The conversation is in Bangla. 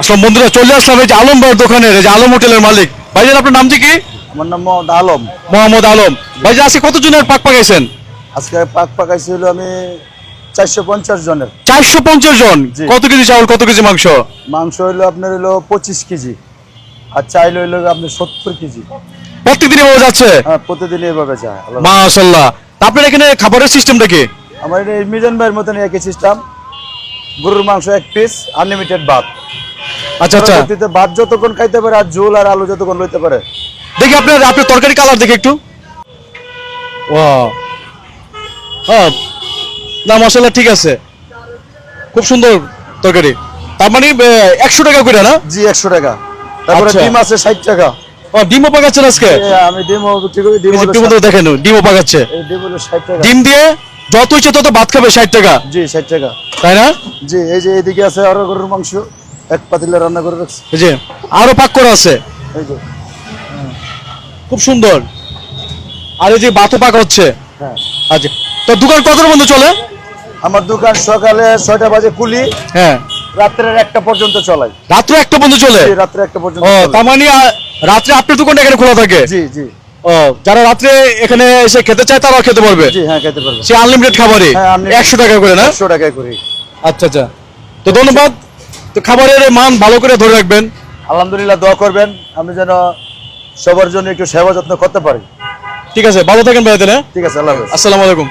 আসলে বন্ধুরা চলে আসলাম এই যে আলম ভাইয়ের দোকানের এই যে আলম হোটেলের মালিক। ভাইজান আপনার নামটি কি? আমার নাম মোহাম্মদ আলম। মোহাম্মদ আলম। ভাইজান আজকে কতজনের পাক পাকাইছেন? আজকে পাক পাকাইছি হলো আমি চারশো পঞ্চাশ জনের। চারশো পঞ্চাশ জন। কত কেজি চাউল কত কেজি মাংস? মাংস হইল আপনার হইল পঁচিশ কেজি। আর চাইল হইল আপনার সত্তর কেজি। প্রত্যেকদিন এভাবে যাচ্ছে? হ্যাঁ প্রতিদিন এইভাবে যায় মাশাল্লাহ আপনার এখানে খাবারের সিস্টেমটা কি? আমার এটা এই মিজান ভাইয়ের মতন একই সিস্টেম। গরুর মাংস এক পিস আনলিমিটেড ভাত। আচ্ছা আচ্ছা। ভাত যতক্ষণ খাইতে পারে আর ঝোল আর আলু যতক্ষণ লইতে পারে। দেখি আপনার আপনার তরকারি কালার দেখি একটু। ও হ্যাঁ না মশলা ঠিক আছে। খুব সুন্দর তরকারি। তার মানে একশো টাকা করে না? জি একশো টাকা। তারপরে আচ্ছা। ডিম আছে ষাট টাকা। ও ডিমও পাকাচ্ছেন আজকে? আমি ডিমও ডিম দেখেন ডিমও পাকাচ্ছে। ডিম দিয়ে যত ইচ্ছে তত ভাত খাবে ষাট টাকা। জি ষাট টাকা। তাই না? জি এই যে এইদিকে আছে আরও গরুর মাংস। এক পাতিলে রান্না করে রাখছি। এই যে আরও পাক করা আছে। এই যে। খুব সুন্দর। আর এই যে ভাতও পাক হচ্ছে। হ্যাঁ। আচ্ছা তো দোকান কতটা বন্ধ চলে? আমার দোকান সকালে ছয়টা বাজে খুলি। হ্যাঁ। রাত্রের একটা পর্যন্ত চলাই। রাত্রে একটা বন্ধ চলে? জি, রাত্রে একটা পর্যন্ত ও চলে। তার মানে আহ, রাত্রে আপনার দোকানটা এখানে খোলা থাকে? জি জি। ও যারা রাত্রে এখানে এসে খেতে চায় তারাও খেতে পারবে? জি হ্যাঁ খেতে পারব। সে আনলিমিটেড খাবারই? হ্যাঁ, unlimited। একশো টাকা করে না? একশো টাকায় করি। আচ্ছা আচ্ছা। তো ধন্যবাদ। তো খাবারের মান ভালো করে ধরে রাখবেন। আলহামদুলিল্লাহ দোয়া করবেন। আমি যেন সবার জন্য একটু সেবা যত্ন করতে পারি। ঠিক আছে ভালো থাকেন ভাই তাহলে। ঠিক আছে আল্লাহ আসসালামু আলাইকুম।